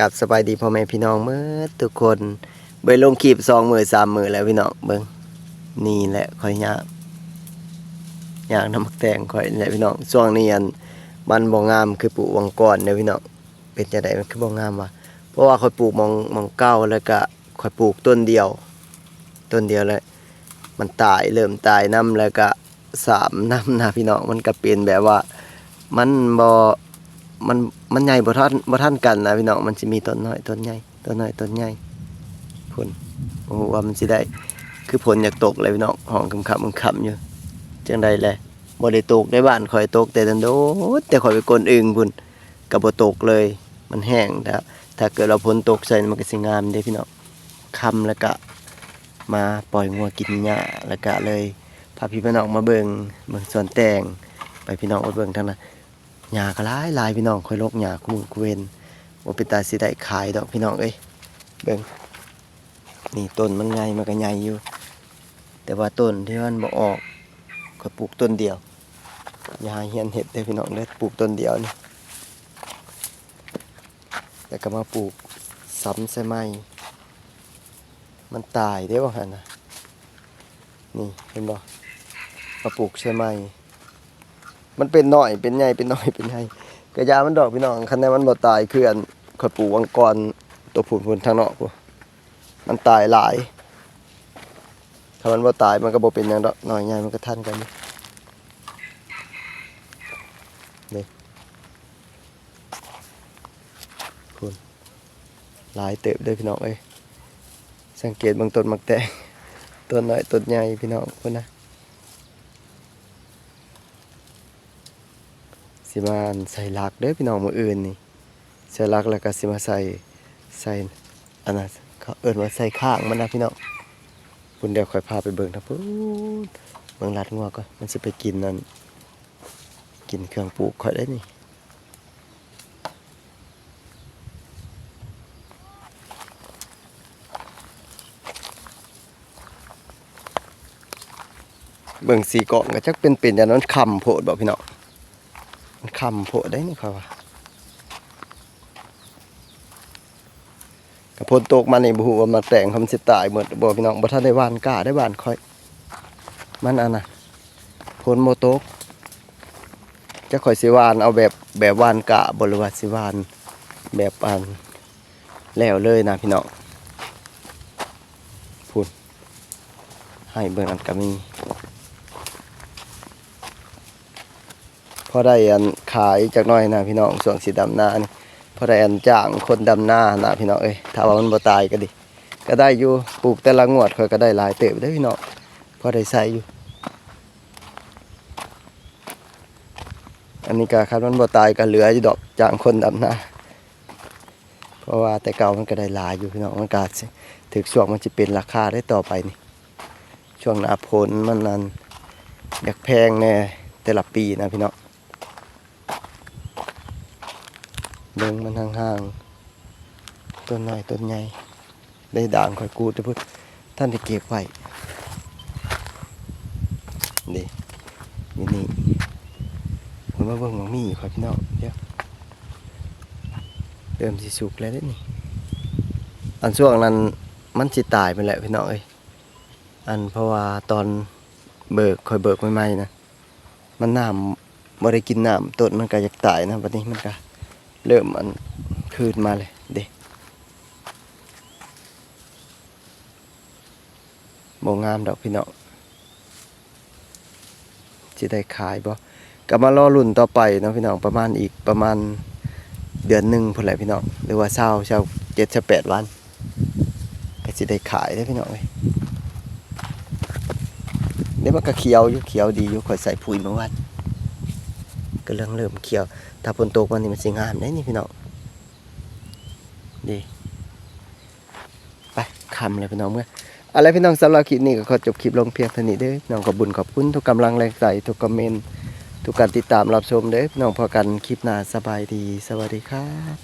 กับสบายดีพ่อแม่พี่น้องเมื่อทุกคนเบิ่ลงคลิปสองมือสามมือแล้วพี่น้องเบิ่งนี่แหละค่อยยากยากน้ำมักแตงค่อยแหละพี่น้องช่วงนี้อันมันบ่งามคือปลูกวังก่อนเด้อพี่น้องเป็นจังไดมันคือบ่งามวะเพราะว่าค่อยปลูกมองมองเก้าแล้วก็ค่อยปลูกต้นเดียว ต้นเดียวแล้วมันตายเริ่มตายน้ำแล้วก็สามน้ำนะพี่น้องมันก็เป็นแบบว่า มันบ่ มันมันใหญ่บ่ทันบ่ทันกันนะพี่น้องมันสิมีต้นน้อยต้นใหญ่ต้นน้อยต้นใหญ่ผลโอ้โหว่ามันสิได้ คือผลอยากตกเลยพี่น้องห้องคำคำคำอยู่จังใดแหละบ่ได้ตกในบ้านข่อยตกแต่ดันโดดแต่ข่อยไปกลนอึงพุ่นก็บ่ตกเลย มันแห้งถ้าถ้าเกิดเราฝนตกใส่มันก็สิงามเด้พี่น้องค่ำแล้วก็มาปล่อยงัวกินหญ้าแล้วก็เลยพาพี่พี่น้องมาเบิงเบิงสวนแตงไปพี่น้องไปเบิงทางนั้น หญ้าก็หลายหลายพี่น้องค่อยลกหญ้าคุมือคุเวนบ่เป็นตาสิได้ขายดอกพี่น้องเอ้ยเบิ่งนี่ต้นมันใหญ่มันก็ใหญ่อยู่ แต่ว่าต้นที่มันบ่ออกก็ปลูกต้นเดียวอย่าเฮียนเห็ดเด้พี่น้องเด้อปลูกต้นเดียวนี่แล้วก็มาปลูกซ้ำใส่ไม้มันตายเด้ว่าหั่นะนี่เห็นบ่มาปลูกใส่ไหม มันเป็นหน่อยเป็นใหญ่เป็นหน่อยเป็นใหญ่กระยามันดอกพี่น้องคันแนมันบ่ตายเคืออันข่อยปลูกวังกรตัวผุนผุนทางนอกพู้นมันตายหลาย ถ้ามันบ่ตายมันก็บ่เป็นหยังดอกหน่อยใหญ่มันก็ทันกันนี่นี่พูนหลายเติบเด้อพี่น้องเอ้ยสังเกตบางต้นมักแตงต้นน้อยต้นใหญ่พี่น้องพุ่นนะ สิมาใส่ลักเด้อพี่น้องมืออื่นนี่ใส่ลักแล้วก็สิมาใส่ใส่อันนั้นเขาเอิ้นว่าใส่ข้างมันนะพี่น้องคุณเดี๋ยวค่อยพาไปเบิ่งนะปุ๊บเบิ่งลัดงัวก่อนมันสิไปกินนั่นกินเครื่องปลูกค่อยได้นี่เบิ่งสีเกาะก็จักเป็นเป็นอย่างนั้นคำโพดบ่พี่น้อง มันคำโผล่ได้นี่ครับว่ากระพนตกมาในบุหัวามาแต่งคำสิตายเหมดบอกพี่น้องบ่ทันได้วานกล้าได้วานค่อย มันอันน่ะพนโมโตกจะคอยสิวานเอาแบบแบบวานกะบริวาสิวานแบบอันแล้วเลยนะพี่น้องพูดให้เบิ่งอันก็มี พอได้อันขายจากน้อยนะพี่น้องส่วนสีดำหน้านี่พอได้อันจ้างคนดำหน้านะพี่น้องเอ้ยถ้าว่ามันบ่ตายก็ดี ก็ได้อยู่ปลูกแต่ละงวดค่อยก็ได้หลายเติบได้พี่น้องพอได้ใส่อยู่ อันนี้ก็คันมันบ่ตายก็เหลืออยู่ดอกจ้างคนดำหน้าเพราะว่าแต่เก่ามันก็ได้หลายอยู่พี่น้องมันก็สิถึกช่วงมันจะเป็นราคาได้ต่อไปนี่ ช่วงหน้าฝนมันนั่นอยากแพงแน่แต่ละปีนะพี่น้อง เบิ่งมันห่างๆต้นน้อยต้นใหญ่ได้ด่างคอยกูดเด้อพุ่นท่านได้เก็บไว้นี่นี่นี่ผมมาเบิ่งมังมีคอยพี่น้องเดี๋ยวเริ่มสิสุกแล้วเด้นี่อันช่วงนั้นมันสิตายไปแหละพี่น้องเอ้ยอันเพราะว่าตอนเบิกคอยเบิกใหม่ๆนะมันน้ำบ่ได้กินน้ำต้นมันก็อยากตายนะบัดนี้มันก็ เริ่มมันคืนมาเลยเด็กบงามดอกพี่น้องจะได้ขายบ่ก็มารอรุ่นต่อไปเนาะพี่น้องประมาณอีกประมาณเดือนหนึ่งพุ่นแหละพี่น้องหรือว่าเช้าเช้าเจ็ดเช้าแปดวันก็จะได้ขายได้พี่น้องเลยเดี๋ยวมันก็เขียวอยู่เขียวดีอยู่คอยใส่ปุ๋ยเมื่อวัน ก็เริ่มเริ่มเขียว ถ้าฝนตกวันนี้มันสิงามได้นี่พี่น้องดีไปคำเลยพี่น้องเมื่ออะไรพี่น้องสำหรับคลิปนี้ก็ขอจบคลิปลงเพียงเท่านี้เด้อน้องขอบบุญขอบคุณทุกกำลังแรงใจทุกคอมเมนต์ทุกการติดตามรับชมเด้อน้องพอกันคลิปหน้าสบายดี สวัสดีครับ